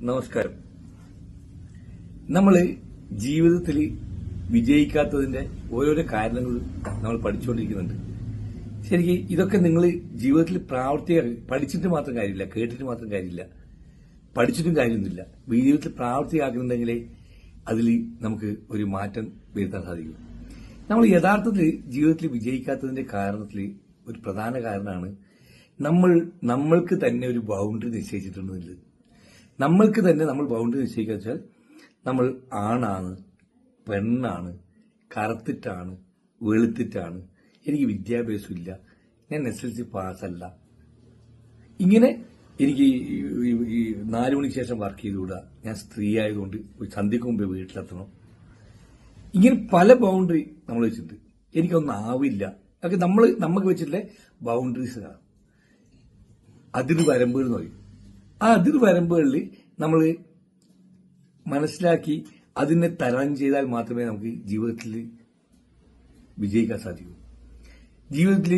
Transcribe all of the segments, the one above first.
നമസ്കാരം. നമ്മൾ ജീവിതത്തിൽ വിജയിക്കാത്തതിന്റെ ഓരോരോ കാരണങ്ങൾ നമ്മൾ പഠിച്ചുകൊണ്ടിരിക്കുന്നുണ്ട് ശരിക്ക് ഇതൊക്കെ നിങ്ങൾ ജീവിതത്തിൽ പ്രാവർത്തിക പഠിച്ചിട്ട് മാത്രം കാര്യമില്ല കേട്ടിട്ട് മാത്രം കാര്യമില്ല പഠിച്ചിട്ടും കാര്യമൊന്നുമില്ല. ജീവിതത്തിൽ പ്രാവർത്തികമാക്കുന്നുണ്ടെങ്കിലേ അതിൽ നമുക്ക് ഒരു മാറ്റം വരുത്താൻ സാധിക്കും. നമ്മൾ യഥാർത്ഥത്തിൽ ജീവിതത്തിൽ വിജയിക്കാത്തതിന്റെ കാരണത്തിൽ ഒരു പ്രധാന കാരണമാണ് നമ്മൾ നമ്മൾക്ക് തന്നെ ഒരു ബൗണ്ടറി നിശ്ചയിച്ചിട്ടുണ്ടെന്നുള്ളത്. നമ്മൾക്ക് തന്നെ നമ്മൾ ബൗണ്ടറി നിശ്ചയിക്കുക വെച്ചാൽ നമ്മൾ ആണാണ് പെണ്ണാണ് കറുത്തിട്ടാണ് വെളുത്തിട്ടാണ് എനിക്ക് വിദ്യാഭ്യാസമില്ല ഞാൻ എസ് എൽ സി പാസ്സല്ല ഇങ്ങനെ എനിക്ക് ഈ- നാലു മണിക്ക് ശേഷം വർക്ക് ചെയ്തുകൂടാ. ഞാൻ സ്ത്രീ ആയതുകൊണ്ട് സന്ധ്യക്ക് മുമ്പേ വീട്ടിലെത്തണം. ഇങ്ങനെ പല ബൗണ്ടറി നമ്മൾ വെച്ചിട്ടുണ്ട്. എനിക്കൊന്നും ആവില്ല. അതൊക്കെ നമ്മൾ നമുക്ക് വെച്ചിട്ടുള്ള ബൗണ്ടറീസാണ് അതിന് വരമ്പുകൾ എന്ന് പറയും. ആ അതിർ വരമ്പുകളിൽ നമ്മൾ മനസ്സിലാക്കി അതിനെ തരണം ചെയ്താൽ മാത്രമേ നമുക്ക് ജീവിതത്തിൽ വിജയിക്കാൻ സാധിക്കൂ. ജീവിതത്തിൽ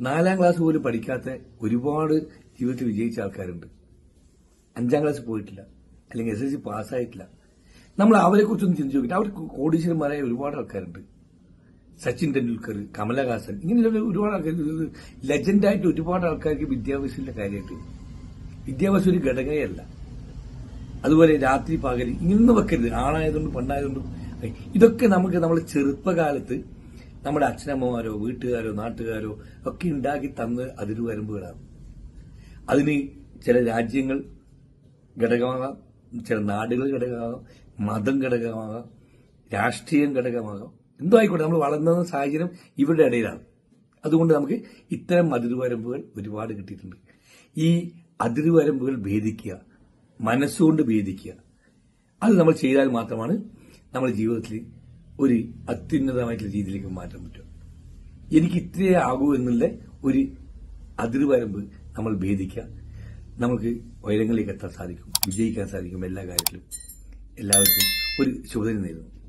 നാലാം ക്ലാസ് പോലും പഠിക്കാത്ത ഒരുപാട് ജീവിതത്തിൽ വിജയിച്ച ആൾക്കാരുണ്ട്. അഞ്ചാം ക്ലാസ് പോയിട്ടില്ല അല്ലെങ്കിൽ എസ് എസ് സി പാസ്സായിട്ടില്ല നമ്മൾ അവരെ കുറിച്ചൊന്നും ചിന്തിച്ചു നോക്കിയിട്ട് അവർ കോടീശ്വരന്മാരായ ഒരുപാട് ആൾക്കാരുണ്ട്. സച്ചിൻ ടെണ്ടുൽക്കർ കമലഹാസൻ ഇങ്ങനെയുള്ള ഒരുപാട് ആൾക്കാർ ലെജൻഡായിട്ട് ഒരുപാട് ആൾക്കാർക്ക് വിദ്യാഭ്യാസത്തിന്റെ കാര്യമായിട്ട് വിദ്യാഭ്യാസം ഒരു ഘടകയല്ല അതുപോലെ രാത്രി പകൽ ഇന്ന് വെക്കരുത്. ആണായതുകൊണ്ടും പെണ്ണായതുകൊണ്ടും ഇതൊക്കെ നമുക്ക് നമ്മൾ ചെറുപ്പകാലത്ത് നമ്മുടെ അച്ഛനമ്മമാരോ വീട്ടുകാരോ നാട്ടുകാരോ ഒക്കെ ഉണ്ടാക്കി തന്ന് അതിരു വരമ്പുകളാണ്. അതിന് ചില രാജ്യങ്ങൾ ഘടകമാകാം ചില നാടുകൾ ഘടകമാകാം മതം ഘടകമാകാം രാഷ്ട്രീയം ഘടകമാകാം. എന്തോ ആയിക്കോട്ടെ നമ്മൾ വളർന്ന സാഹചര്യം ഇവരുടെ ഇടയിലാണ്. അതുകൊണ്ട് നമുക്ക് ഇത്തരം മതിരുവരമ്പുകൾ ഒരുപാട് കിട്ടിയിട്ടുണ്ട്. ഈ അതിർവരമ്പുകൾ ഭേദിക്കുക മനസ്സുകൊണ്ട് ഭേദിക്കുക. അത് നമ്മൾ ചെയ്താൽ മാത്രമാണ് നമ്മുടെ ജീവിതത്തിൽ ഒരു അത്യുന്നതമായിട്ടുള്ള രീതിയിലേക്ക് മാറ്റാൻ പറ്റും എനിക്ക് ഇത്രയേ ആകൂ എന്നുള്ള ഒരു അതിർവരമ്പ് നമ്മൾ ഭേദിക്കുക. നമുക്ക് ഉയരങ്ങളിലേക്ക് എത്താൻ സാധിക്കും വിജയിക്കാൻ സാധിക്കും എല്ലാ കാര്യത്തിലും. എല്ലാവർക്കും ഒരു ശുഭദിനം നേരുന്നു.